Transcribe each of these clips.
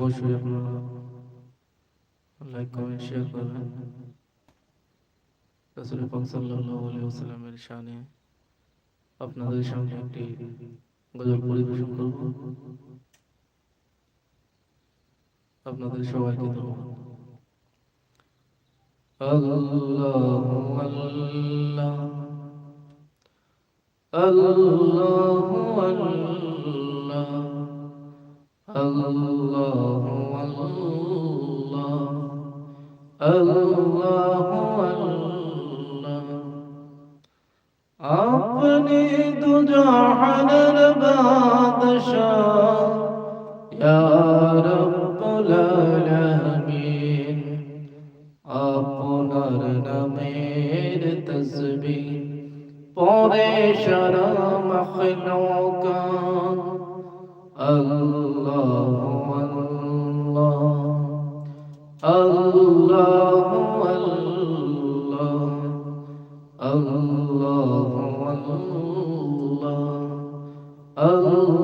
অবশ্যই আপনারা like comment share করবেন। রাসূল পাক সাল্লাল্লাহু আলাইহি ওয়াসাল্লামের আপনাদের সামনে একটি গজল পরিবেশন করব। আপনাদের সবাইকে ধন্যবাদ। আল্লাহ। আল্লাহু আল্লাহ। আপনি দু জাহানের বাদশাহ আল্লাহ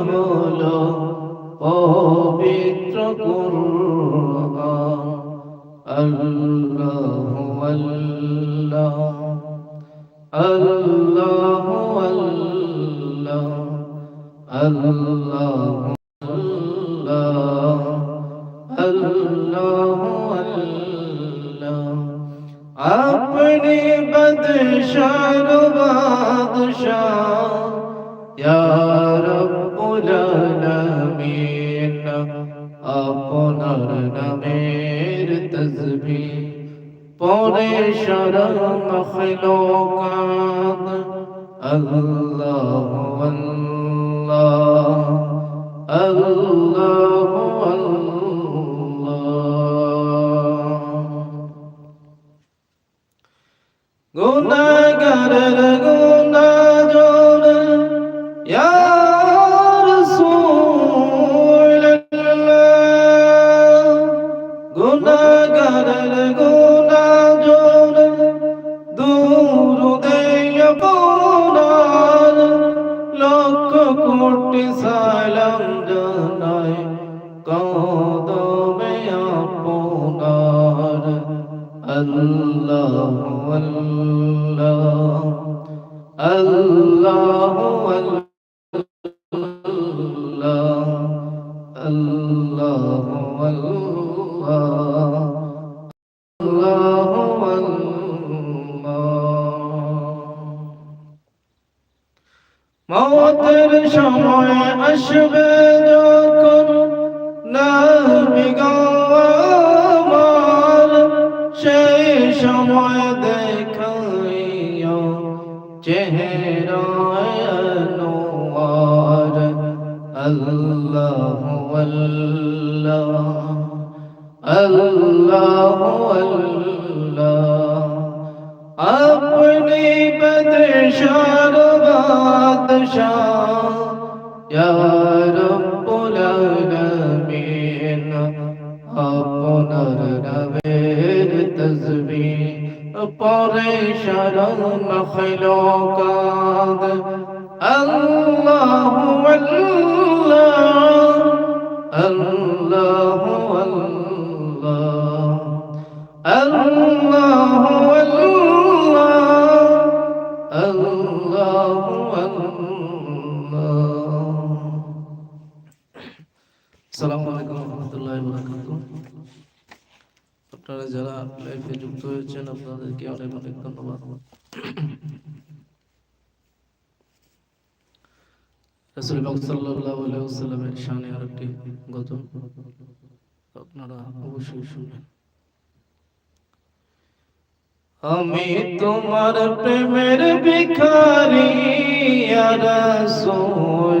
হলো পবিত্র কুরআন। আল্লাহু আল্লাহ। আল্লাহ আল্লাহ। আল্লাহ পরে শরণ মখলুকাত আল্লাহ আল্লাহ আল্লাহ আল্লাহ। গুনাহগারের কোটি সালাম জানাই কদমে আপনার। আল্লাহ আল্লাহ। নাবি আমার সেই সময় দেখাইও চেহারায় আনোয়ার। আল্লাহ আল্লাহ আল্লাহ আল্লাহ। আপনি বদশার বাদশাহ شر المخلوقات الله الله الله الله الله الله الله السلام عليكم ورحمة الله وبركاته আপনারা যারা লাইফে যুক্ত হয়েছেন, আপনাদেরকে অনেক অনেক ধন্যবাদ। আমি তোমার প্রেমের ভিখারি, ইয়া রাসূলুল্লাহ।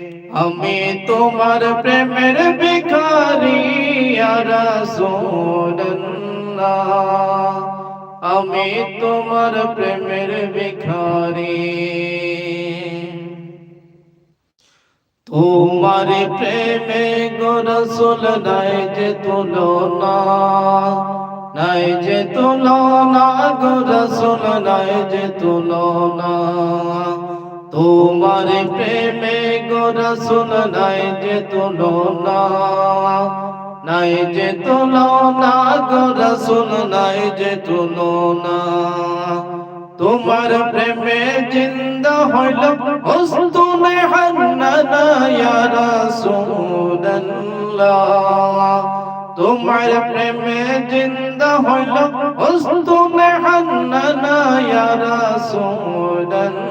আমি তোমার প্রেমের ভিখারি রাসূলুল্লাহ আমি তোমার প্রেমের ভিখারি। তোমার প্রেমে গো নাই যে তুলনা, নাই যে তুলনা গো রসুল, নাই যে তুলনা। তোমার প্রেমে গো রসুল নাই যে তুলনা নাই যে তুলনা গো রসুল নাই যে তুলনা তোমার প্রেমে জিন্দা হইল উস্তুনে হান্নানা ইয়া রাসূলুল্লাহ তোমার প্রেমে জিন্দা হইল উস্তুনে হান্নানা ইয়া রাসূলুল্লাহ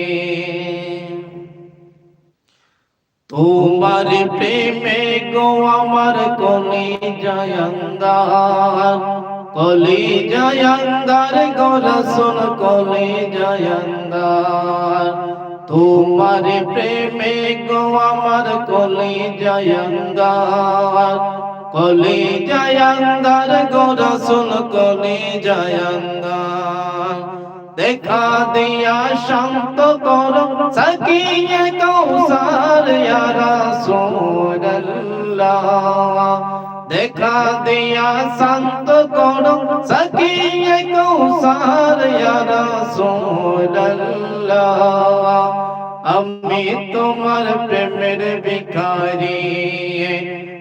তোমার প্রেমে গো আমার কলি জয়ন্দার কলি জয়ন্দার গো রসুল কলি জয়ন্দার। তোমার প্রেমে গো আমার কলি জয়ন্দার কলি জয়ন্দার গো রসুল কলি জয়ন্দার। দেখা দিয়া শান্ত করো সকিয়ে কৌসার রাসূলুল্লাহ দেখা দিয়া শান্ত করো সকিয়ে কৌসার রাসূলুল্লাহ আমি তোমার প্রেমের ভিখারি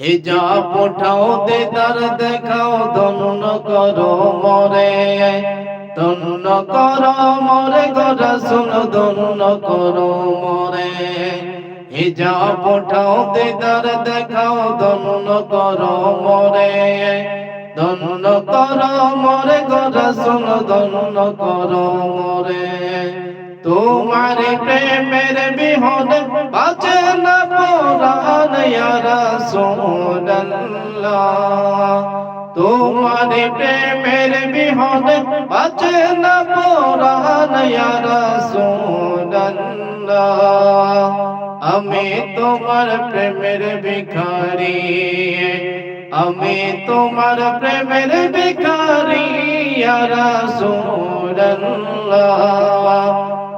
হিজাব উঠাও, দিদার দেখাও ধন্য করো মরে। ধন্য করো মরে গরা শুন ধন্য করো মরে। হিজাব উঠাও, দিদার দেখাও ধন্য করো মরে। ধন্য করো মরে গরা শুন ধন্য করো মরে। তোমার প্রেমের বিহন বাঁচে না পরাণ ইয়া রাসূলুল্লাহ তোমার প্রেমের বিহন বাঁচে না পরাণ ইয়া রাসূলুল্লাহ আমি তোমার প্রেমের ভিখারি আমি তোমার প্রেমের ভিখারি ইয়া রাসূলুল্লাহ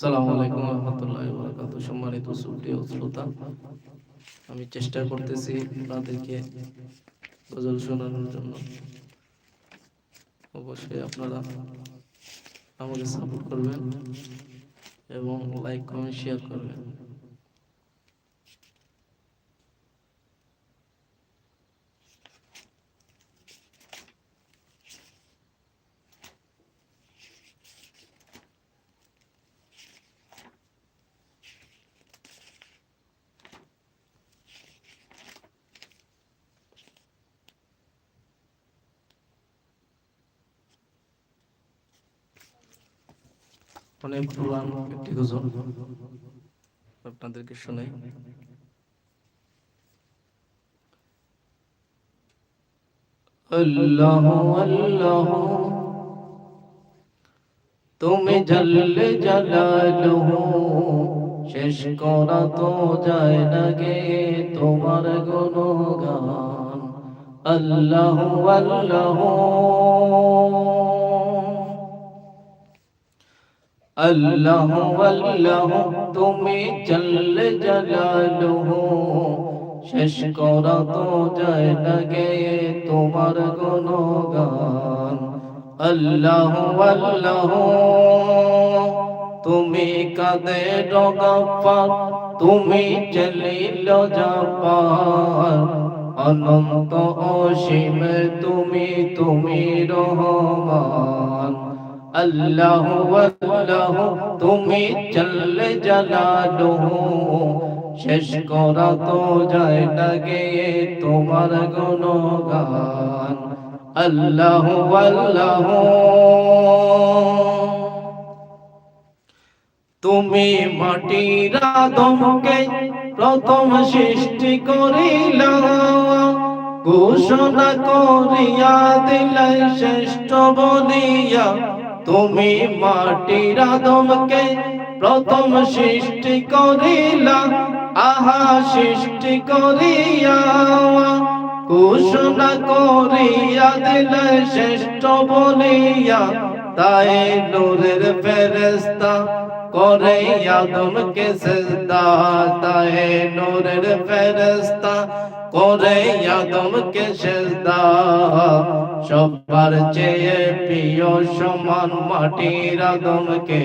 সালামু আলাইকুম রহমতুল্লাহ বরকাত সম্মানিত সুপ্রিয় শ্রোতা, আমি চেষ্টা করতেছি আপনাদেরকে গজল শোনানোর জন্য। অবশ্যই আপনারা আমাকে সাপোর্ট করবেন এবং লাইক কমেন্ট শেয়ার করবেন। অনেক আপনাদেরকে আল্লাহ আল্লাহ, তুমি জল্লে জালালুহু শেষ করা তো যায় না গে তোমার গুণগান। আল্লাহ আল্লাহ। আল্লাহ আল্লাহ তুমি জল জলালুহু শেষ করা তো যায় না গে তোমার গুণগান। আল্লাহ আল্লাহ তুমি কাদে ডগাপার তুমি চলিল যাপার অনন্ত অসীম তুমি তুমি রহমান। আল্লাহ আল্লাহ তুমি চল জালালুহু, শেষ করা তো যায় না গে তোমার গুণগান। আল্লাহ আল্লাহ তুমি মাটির আদমকে প্রথম সৃষ্টি করিলা, ঘোষণা করিয়া দিলাই শ্রেষ্ঠ বলিয়া তুমি মাটির আদমকে প্রথম সৃষ্টি করিলা, আহা, সৃষ্টি করিয়া। ঘোষণা করিয়া দিলে শ্রেষ্ঠ বলিয়া, তাই নূরের ফেরেস্তা করে আদমকে সেজদা তাই নূরের ফেরেস্তা করে আদমকে সেজদা সবার চেয়ে প্রিয় সমান মাটির আদমকে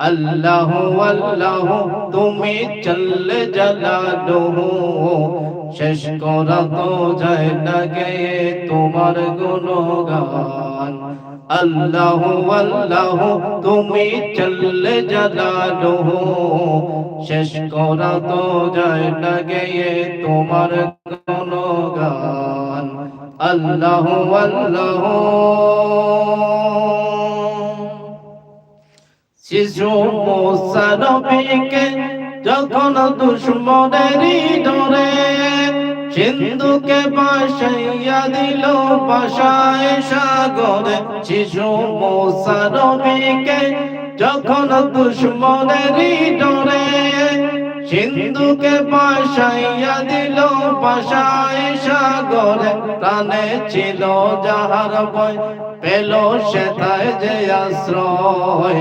আল্লাহ আল্লাহ তুমি চলে জালালুহু শেষ করা তো যায় না গে তোমার গুণগান আল্লাহ আল্লাহ, তুমি চলে জালালুহু। শেষ করা তো যায় না গে তোমার গান। আল্লাহ আল্লাহ। শিশু মোসা নবীকে যখন দুশ্মনেরই ডরে সিন্ধুকে বাসাইয়া দিল বাসায় সাগরে। শিশু মোসা নবীকে যখন দুশ্মনেরই ডরে, সিন্ধুকে বাসাইয়া দিল বাসায় সাগরে। প্রাণে ছিল যাহার বয় পেল সে তাই যে আশ্রয়।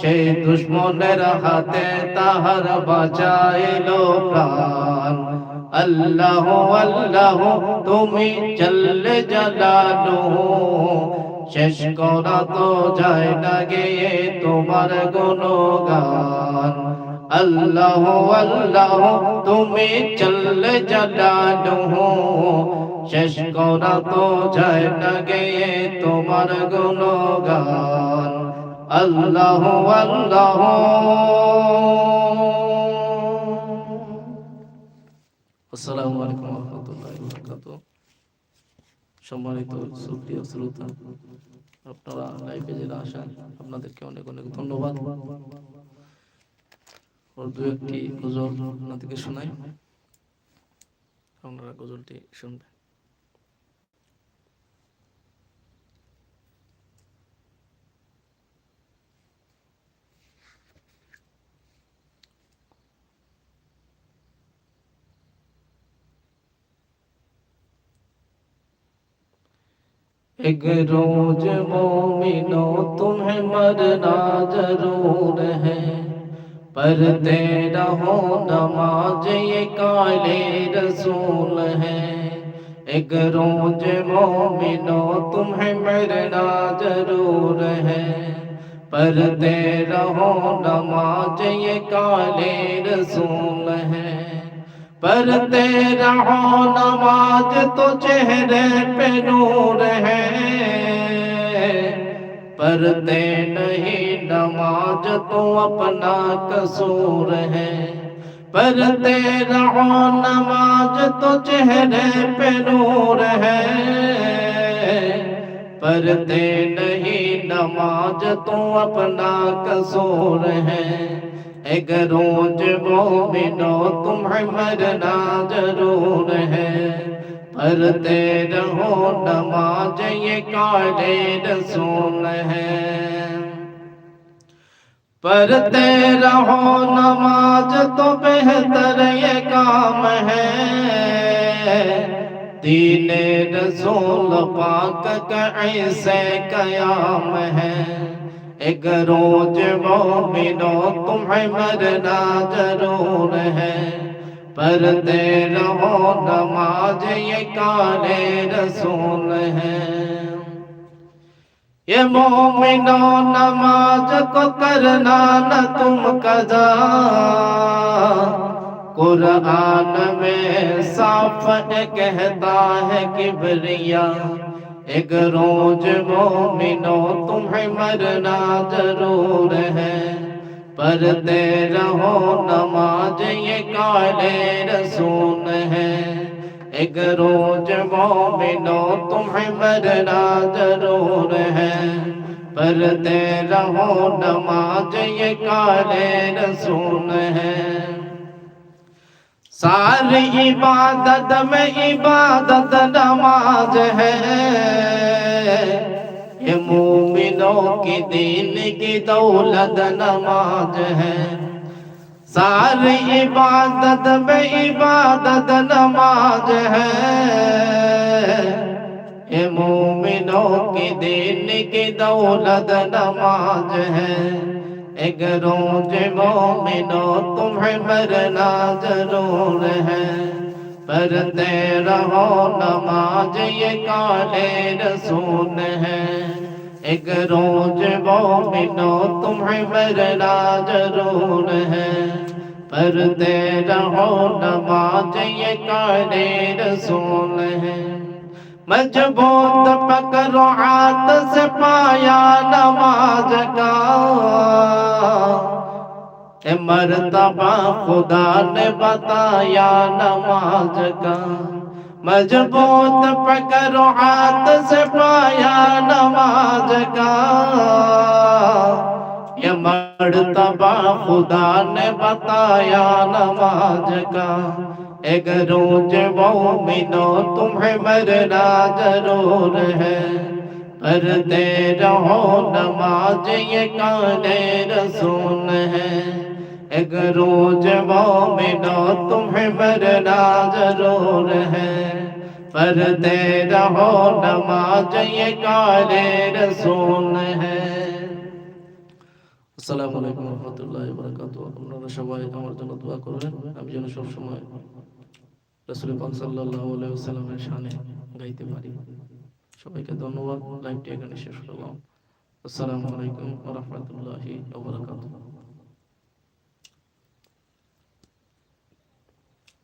সেই দুশ্মনের হাতে তাহার বাঁচাইল প্রাণ। আল্লাহ আল্লাহ তুমি চললে জালালু শেষ করা তো যায় না গে তোমার গুণগান আল্লাহ আল্লাহ তুমি চললে জালালু শেষ করা তো যায় না গে তোমার গুণগান আল্লাহ আল্লাহ আসসালামু আলাইকুম বরকাত সম্মানিত সুপ্রিয় শ্রোতা, আপনারা লাইভে যারা আসেন আপনাদেরকে অনেক অনেক ধন্যবাদ। ওর দু একটি গজল আপনাদেরকে শোনাই। আপনারা গজলটি শুনবেন। ایک روز مومنو، تمہیں مرنا ضرور ہے۔ پر تیرا ہو، نماز یہ کالے رسول ہے۔ ایک روز مومنو، تمہیں مرنا ضرور ہے۔ پر تیرا ہو، نماز یہ کالے رسول ہے۔ پڑھتے رہو، نماز تو چہرے پہ نور ہے۔ پڑھتے نہیں، نماز تو اپنا قصور ہے۔ پڑھتے رہو، نماز تو چہرے پہ نور ہے۔ پڑھتے نہیں، نماز تو اپنا قصور ہے۔ اگر روز مومنو تم مرنا ضرور ہے۔ پرتے رہو نماز، یہ کارے رسول ہے۔ پرتے رہو نماز تو بہتر یہ کام ہے۔ دینِ رسول پاک کا ایسے قیام ہے۔ ایک روز مومنو تمہیں مرنا ضرور ہے۔ پڑھتے رہو نماز، یہ کالے رسول ہے۔ یہ مومنو نماز کو کرنا نہ تم قضا۔ قرآن میں صاف کہتا ہے کبریا۔ ایک روز مومنو، تمہیں مرنا ضرور ہے۔ پڑھتے رہو نماز، یہ کالے رسول ہے۔ ایک روز مومنو، تمہیں مرنا ضرور ہے۔ پڑھتے رہو نماز، یہ کالے رسول ہے۔ ساری عبادت میں عبادت نماز ہے۔ یہ مومنوں کی دین کی دولت نماز ہے۔ ساری عبادت میں عبادت نماز ہے۔ یہ مومنوں کی دین کی دولت نماز ہے۔ اگروج مومنو تمہیں مرنا ضرور ہے۔ پڑھتے رہو نماز یہ کالے رسول ہے ایک روز مومنو تمہیں مرنا ضرور ہے پڑھتے رہو نماز یہ کالے رسول ہے۔ مجبوت پکڑو آت سے پایا نماز کا۔ اے مرتبہ خدا نے بتایا نماز کا۔ مجبوت پکڑو آت سے پایا نماز کا۔ یہ مرتبہ خدا نے بتایا نماز کا۔ اگر جبوں منو تمہیں مرنا ضرور ہے پڑھتے رہو نماز یہ کان رسول ہے اگر جبوں منو تمہیں مرنا ضرور ہے پڑھتے رہو نماز یہ کان رسول ہے۔ আসসালামু আলাইকুম রহমতুল্লাহ বরকাত আপনারা সবাই আমার জন্য দোয়া করবেন। আমি যেন সবসময় রসুল পাক সাল্লাল্লাহু আলাইহি ওয়াসাল্লামের শানে গাইতে পারি। সবাইকে ধন্যবাদ। লাইভটি এখানে শেষ করলাম। আসসালামু আলাইকুম রাহমাতুল্লাহি ওয়া বারাকাতুহু